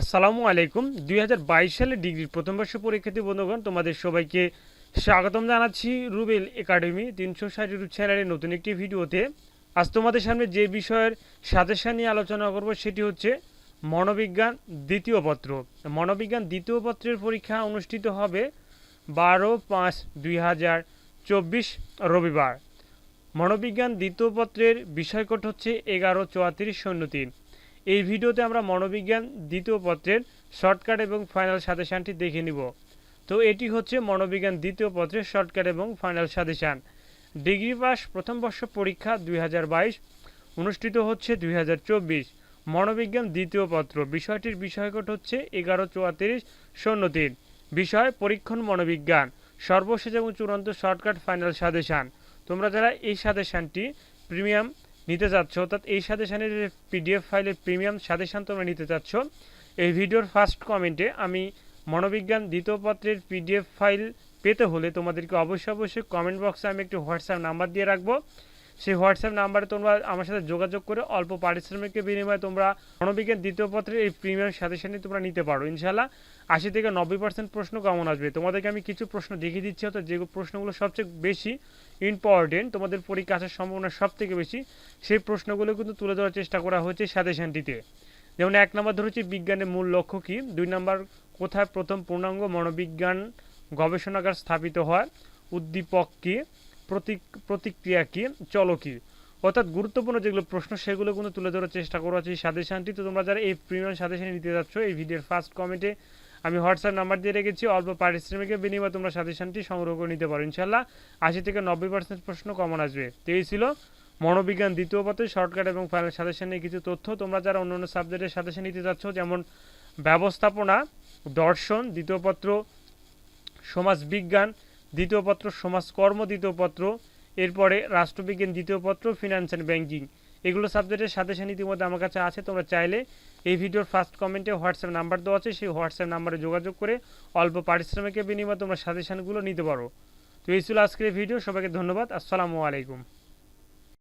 আসসালামু আলাইকুম। দুই হাজার বাইশ সালে ডিগ্রির প্রথম বর্ষ পরীক্ষার্থী বন্ধুগণ, তোমাদের সবাইকে স্বাগতম জানাচ্ছি রুবেল একাডেমি তিনশো ষাট ইউটিউব চ্যানেলের নতুন একটি ভিডিওতে। আজ তোমাদের সামনে যে বিষয়ের সাজেশন নিয়ে আলোচনা করব সেটি হচ্ছে মনোবিজ্ঞান দ্বিতীয় পত্র। মনোবিজ্ঞান দ্বিতীয় পত্রের পরীক্ষা অনুষ্ঠিত হবে বারো পাঁচ দুই হাজার চব্বিশ রবিবার। মনোবিজ্ঞান দ্বিতীয় পত্রের বিষয়কোট হচ্ছে এগারো চুয়াত্রিশ শূন্য তিন। এই ভিডিওতে আমরা মনোবিজ্ঞান দ্বিতীয় পত্রের শর্টকাট এবং ফাইনাল সাজেশানটি দেখে নিব। তো এটি হচ্ছে মনোবিজ্ঞান দ্বিতীয় পত্রের শর্টকাট এবং ফাইনাল সাজেশান। ডিগ্রি পাস প্রথম বর্ষ পরীক্ষা দুই হাজার বাইশ, অনুষ্ঠিত হচ্ছে দুই হাজার চব্বিশ। মনোবিজ্ঞান দ্বিতীয় পত্র, বিষয়টির বিষয়কোট হচ্ছে এগারো চুয়াত্রিশ শূন্য তিন। বিষয়, পরীক্ষণ মনোবিজ্ঞান, সর্বশেষ এবং চূড়ান্ত শর্টকাট ফাইনাল সাজেশান। তোমরা যারা এই সাজেশানটি প্রিমিয়াম নিতে চাচ্ছ, অর্থাৎ এই সাজেশানের যে পিডিএফ ফাইলের প্রিমিয়াম সাজেশান তোমরা নিতে চাচ্ছ, এই ভিডিওর ফার্স্ট কমেন্টে আমি মনোবিজ্ঞান দ্বিতীয় পত্রের পিডিএফ ফাইল পেতে হলে তোমাদেরকে অবশ্যই অবশ্যই কমেন্ট বক্সে আমি একটি হোয়াটসঅ্যাপ নাম্বার দিয়ে রাখব। সেই হোয়াটসঅ্যাপ নাম্বারে তোমরা আমার সাথে যোগাযোগ করে অল্প পারিশ্রমিকের বিনিময়ে তোমরা মনোবিজ্ঞান দ্বিতীয় পত্রের এই প্রিমিয়াম সাজেশানটি তোমরা নিতে পারো। ইনশাল্লাহ আশি থেকে নব্বই পার্সেন্ট প্রশ্ন কমন আসবে? তোমাদেরকে আমি কিছু প্রশ্ন দেখিয়ে দিচ্ছি, অর্থাৎ যে প্রশ্নগুলো সবচেয়ে বেশি ইম্পর্টেন্ট তোমাদের পরীক্ষা আসার সম্ভাবনা সব থেকে বেশি, সেই প্রশ্নগুলো কিন্তু তুলে ধরার চেষ্টা করা হয়েছে সাজেশনটিতে। যেমন এক নম্বর ধরেছি, বিজ্ঞানের মূল লক্ষ্য কী? দুই নম্বর, কোথায় প্রথম পূর্ণাঙ্গ মনোবিজ্ঞান গবেষণাগার স্থাপিত হয়? উদ্দীপক কী? প্রতিক প্রতিক্রিয়া কী? চলো কী? অর্থাৎ গুরুত্বপূর্ণ যেগুলো প্রশ্ন, সেগুলো কিন্তু তুলে ধরার চেষ্টা করা হচ্ছে এই সাজেশনটি। তো তোমরা যারা এই প্রিমিয়াম সাজেশন নিতে যাচ্ছ, এই ভিডিওর ফার্স্ট কমেন্টে আমি হোয়াটসঅ্যাপ নাম্বার দিয়ে রেখেছি। অল্প পারিশ্রমিকের বিনিময়ে তোমরা সাজেশনটি সংগ্রহ করে নিতে পারো। ইনশাল্লাহ আশি থেকে নব্বই পার্সেন্ট প্রশ্ন কমন আসবে। তো এই ছিল মনোবিজ্ঞান দ্বিতীয় পথে শর্টকাট এবং ফাইনাল সাজেশন নিয়ে কিছু তথ্য। তোমরা যারা অন্য অন্য সাবজেক্টের সাজেশন নিতে যাচ্ছ, যেমন ব্যবস্থাপনা, দর্শন, দ্বিতীয় পত্র, সমাজবিজ্ঞান দ্বিতীয় পত্র সমাজকর্ম দ্বিতীয় পত্র, এরপরে রাষ্ট্রবিজ্ঞান দ্বিতীয় পত্র ফিনান্স অ্যান্ড ব্যাঙ্কিং এগুলো সাবজেক্টের সাথে সাথে ইতিমধ্যে আমার কাছে আছে, তোমরা চাইলে এই ভিডিওর ফার্স্ট কমেন্টে হোয়াটসঅ্যাপ নাম্বার দেওয়া আছে, সেই হোয়াটসঅ্যাপ নাম্বারে যোগাযোগ করে অল্প পারিশ্রমিকের বিনিময়ে তোমরা সাজেশনগুলো নিতে পারো। তো এই ছিল আজকের ভিডিও সবাইকে ধন্যবাদ, আসসালামু আলাইকুম।